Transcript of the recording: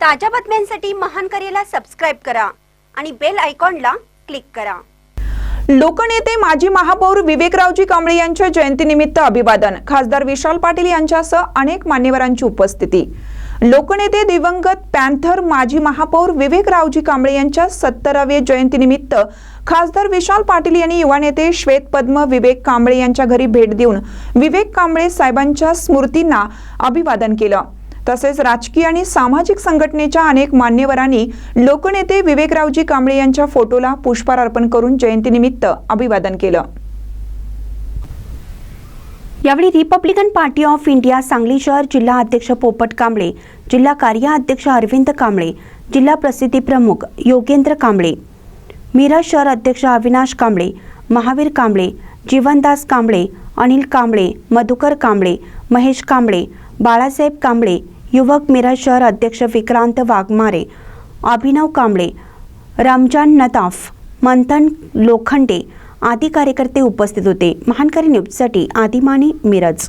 ताज्या बातम्यांसाठी महान करेला सबस्क्राईब करा आणि बेल आयकॉनला क्लिक करा. लोकनेते माजी महापौर विवेकरावजी कांबळे यांच्या जयंतीनिमित्त अभिवादन. खासदार विशाल पाटील यांच्यासह अनेक मान्यवरांची उपस्थिती. लोकनेते दिवंगत पॅन्थर माजी महापौर विवेकरावजी कांबळे यांच्या सत्तराव्या जयंतीनिमित्त खासदार विशाल पाटील यांनी युवा नेते श्वेत पद्म विवेक कांबळे यांच्या घरी भेट देऊन विवेक कांबळे साहेबांच्या स्मृतींना अभिवादन केलं. तसेच राजकीय आणि सामाजिक संघटनेच्या अनेक मान्यवरांनी लोकनेते विवेकरावजी कांबळे यांच्या फोटोला पुष्पहार अर्पण करून जयंतीनिमित्त अभिवादन केलं. यावेळी Republican Party of India Sangli शहर जिल्हा अध्यक्ष पोपट कांबळे जिल्हा कार्य अध्यक्ष अरविंद कांबळे जिल्हा प्रसिद्धी प्रमुख योगेंद्र कांबळे मिरज शहर अध्यक्ष अविनाश कांबळे महावीर कांबळे जीवनदास कांबळे अनिल कांबळे मधुकर कांबळे महेश कांबळे बाळासाहेब कांबळे युवक मिरज शहर अध्यक्ष विक्रांत वाघमारे अभिनव कांबळे रमजान नताफ मंथन लोखंडे आदी कार्यकर्ते उपस्थित होते. महानकारी न्यूजसाठी आदिमानी मिरज.